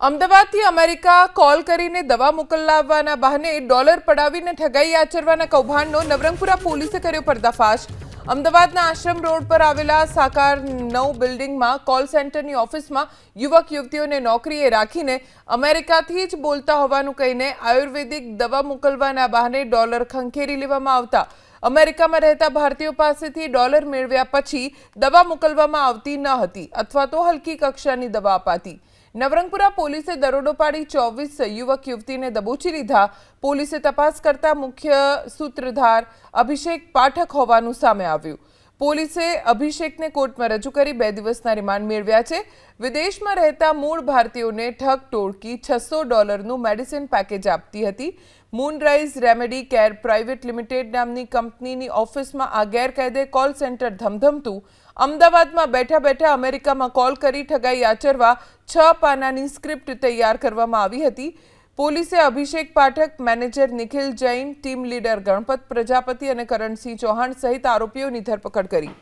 અમદાવાદથી America call કરીને દવા મોકલાવવાના બહાને ડોલર પડાવીને ઠગાઈ આચરવાના કૌભાંડનો નવરંગપુરા પોલીસે કર્યો પર્દાફાશ. અમદાવાદના આશ્રમ રોડ પર આવેલા સાકાર નવ બિલ્ડિંગમાં કોલ સેન્ટરની ઓફિસમાં યુવક યુવતીઓને નોકરીએ રાખીને અમેરિકાથી જ બોલતા હોવાનું કહીને આયુર્વેદિક દવા મોકલવાના બહાને ડોલર ખંખેરી લેવામાં આવતા અમેરિકામાં રહેતા ભારતીયો પાસેથી ડોલર મેળવ્યા પછી દવા મોકલવામાં આવતી ન હતી અથવા તો હલકી કક્ષાની દવા અપાતી. નવરંગપુરા પોલીસે દરોડો પાડી ચોવીસ યુવક યુવતીને દબોચી લીધા. પોલીસે તપાસ કરતા મુખ્ય સૂત્રધાર અભિષેક પાઠક હોવાનું સામે આવ્યું. પોલીસે અભિષેકને કોર્ટમાં રજૂ કરી બે દિવસના રિમાન્ડ મેળવ્યા છે. વિદેશમાં રહેતા મૂળ ભારતીયોને ઠગ ટોળકી છસો ડોલરનું મેડિસિન પેકેજ આપતી હતી. Moonrise remedy care private limited નામની કંપનીની ઓફિસમાં આ ગેરકાયદે કોલ સેન્ટર ધમધમતું. અમદાવાદમાં બેઠા બેઠા અમેરિકામાં કોલ કરી ઠગાઈ આચરવા છ પાનાની સ્ક્રિપ્ટ તૈયાર કરવામાં આવી હતી. પોલીસે Abhishek Pathak, manager Nikhil Jain, team leader Ganpat Prajapati અને કરણસિંહ ચૌહાણ સહિત આરોપીઓની ધરપકડ કરી.